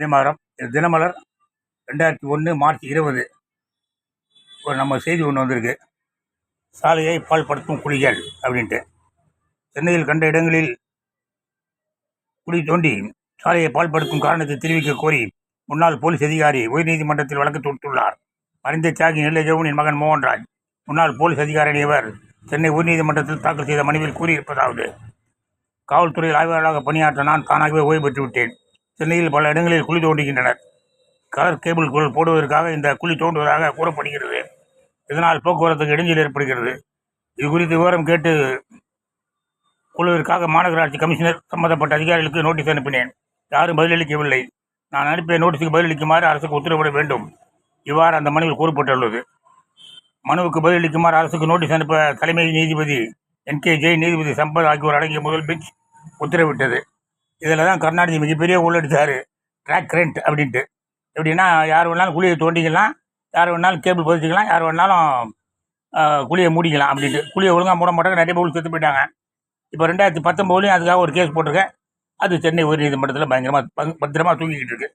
தினமரம் தினமலர் ரெண்டாயிரத்தி ஒன்று மார்ச் இருபது. ஒரு நம்ம செய்தி ஒன்று வந்திருக்கு. சாலையை பால்படுத்தும் குழிகள் அப்படின்ட்டு. சென்னையில் கண்ட இடங்களில் குழி தோண்டி சாலையை பால்படுத்தும் காரணத்தை தெரிவிக்க கோரி முன்னாள் போலீஸ் அதிகாரி உயர்நீதிமன்றத்தில் வழக்கு தொடுத்துள்ளார். மறைந்த தியாகி நெல்லை மகன் மோகன்ராஜ் முன்னாள் போலீஸ் அதிகாரியவர் சென்னை உயர்நீதிமன்றத்தில் தாக்கல் செய்த மனுவில் கூறியிருப்பதாவது காவல்துறையில் ஆய்வாளராக பணியாற்ற நான் தானாகவே ஓய்வு பெற்று விட்டேன் சென்னையில் பல இடங்களில் குழி தோண்டுகின்றனர். கலர் கேபிள் போடுவதற்காக இந்த குழி தோண்டுவதாக கூறப்படுகிறது. இதனால் போக்குவரத்துக்கு இடைஞ்சல் ஏற்படுகிறது. இது குறித்து விவரம் கேட்டு குழுவிற்காக மாநகராட்சி கமிஷனர் சம்பந்தப்பட்ட அதிகாரிகளுக்கு நோட்டீஸ் அனுப்பினேன். யாரும் பதிலளிக்கவில்லை. நான் அனுப்பிய நோட்டீஸுக்கு பதிலளிக்குமாறு அரசுக்கு உத்தரவிட வேண்டும். இவ்வாறு அந்த மனுவில் கூறப்பட்டுள்ளது. மனுவுக்கு பதிலளிக்குமாறு அரசுக்கு நோட்டீஸ் அனுப்ப தலைமை நீதிபதி என் கே ஜெய் நீதிபதி சம்பத் ஆகியோர் அடங்கிய முதல் பெஞ்ச் உத்தரவிட்டது. இதில் தான் கருணாநிதி மிகப்பெரிய உள்ளடிச்சார் ட்ராக் ரெண்ட் அப்படின்ட்டு. எப்படின்னா யார் வேணாலும் குழியை தோண்டிக்கலாம். யார் வேணாலும் கேபிள் பதிச்சிக்கலாம். யார் வேணாலும் குழியை மூடிக்கலாம் அப்படின்ட்டு. குழியை ஒழுங்காக மூட மாட்டாங்க. நிறைய பேர் செத்து போயிட்டாங்க. இப்போ ரெண்டாயிரத்தி பத்தொம்போதுலையும் அதுக்காக ஒரு கேஸ் போட்டிருக்கேன். அது சென்னை உயர்நீதிமன்றத்தில் பயங்கரமாக பத்திரமா தூங்கிக்கிட்டு இருக்கு.